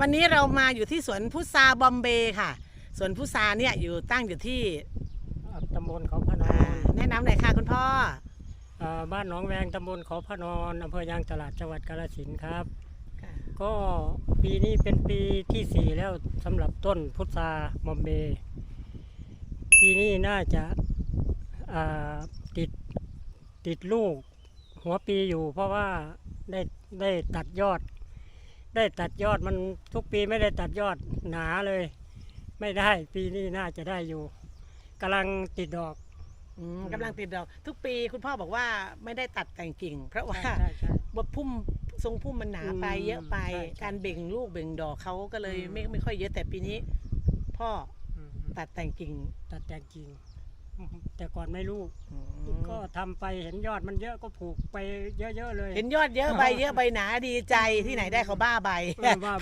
วันนี้เรามาอยู่ที่สวนพุทราบอมเบย์ค่ะ สวนพุทราเนี่ยอยู่ตั้งอยู่ที่ตำบลเขาพะนออ่านแนะนำหน่อยค่ะคุณพ่อ อ่าบ้านหนองแวงตำบลเขาพะนอนอำเภอยางตลาดจังหวัดกาฬสินธุ์ครับค่ะก็ปีนี้เป็นปีที่สี่แล้วสำหรับต้นพุทรามอมเบย์ปีนี้น่าจะอ่าติดติดลูก หัวปีอยู่เพราะว่าได้ได้ตัดยอด ได้ตัดยอดมันทุกปีไม่ได้ตัดยอดหนาเลย ไม่ได้ปีนี้น่าจะได้อยู่กำลังติดดอกอืมกำลังติดดอก ทุกปีคุณพ่อบอกว่าไม่ได้ตัดแต่งกิ่ง เพราะว่าใช่ใช่ใช่ บทพุ่มทรงพุ่มมันหนาไปอืมเยอะไป ใช่ใช่การเบ่งลูกเบ่งดอกเขาก็เลยอืม ไม่ไม่ค่อยเยอะแต่ปีนี้ พ่ออืมตัดแต่งกิ่งตัดแต่งจริง แต่ก่อนไม่รู้ อืมก็ทำไปเห็นยอดมันเยอะก็ผูกไปเยอะๆเลยเห็นยอดเยอะใบเยอะใบหนาดีใจที่ไหนได้เขาบ้าใบ เออว่า